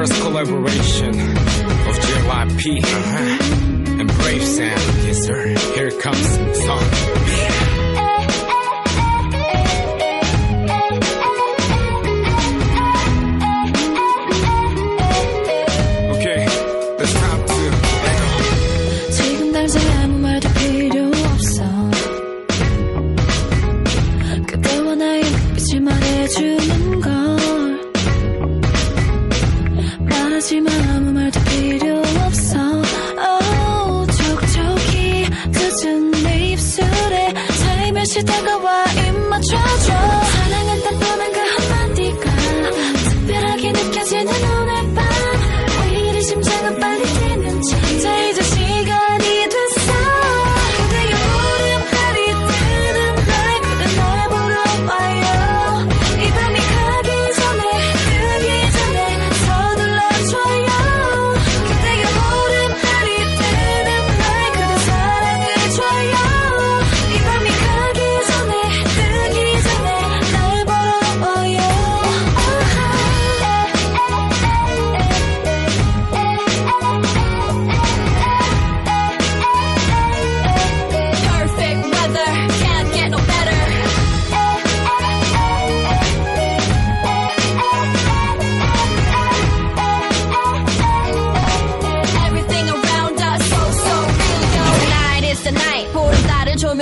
first collaboration of JYP uh -huh. and Brave Sam. Yes, sir. Here comes the song. 다시 다가와 입 맞춰줘.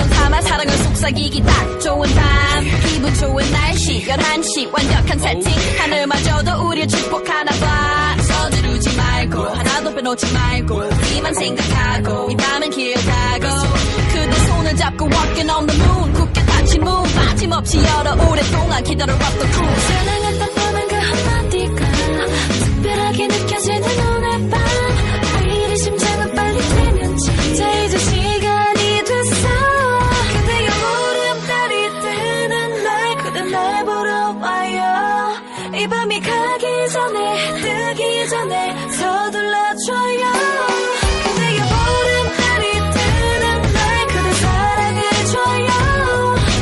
담아 사랑을 속삭이기 딱 좋은 밤. 기분 좋은 날씨 11시 완벽한 세팅 하늘마저도 우릴 축복하나 봐. 서두르지 말고 하나도 빼놓지 말고 우리만 생각하고 이 밤은 길다고. 그대 손을 잡고 walking on the moon 굳게 닫힌 문 빠짐없이 열어 오랫동안 기다려왔던 이 밤이 가기 전에 뜨기 전에 서둘러줘요. 내가 보름달이 뜨는 날 그대 사랑해줘요.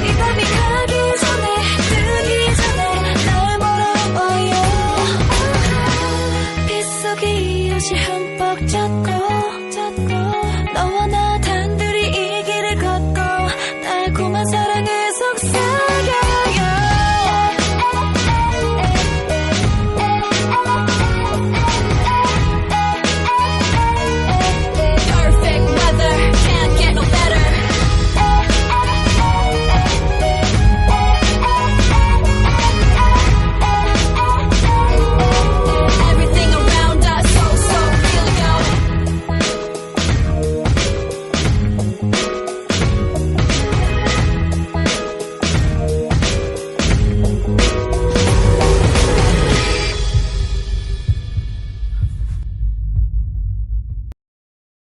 이 밤이 가기 전에 뜨기 전에 날 멀어봐요. 빛속이 이어질 흠뻑 젖고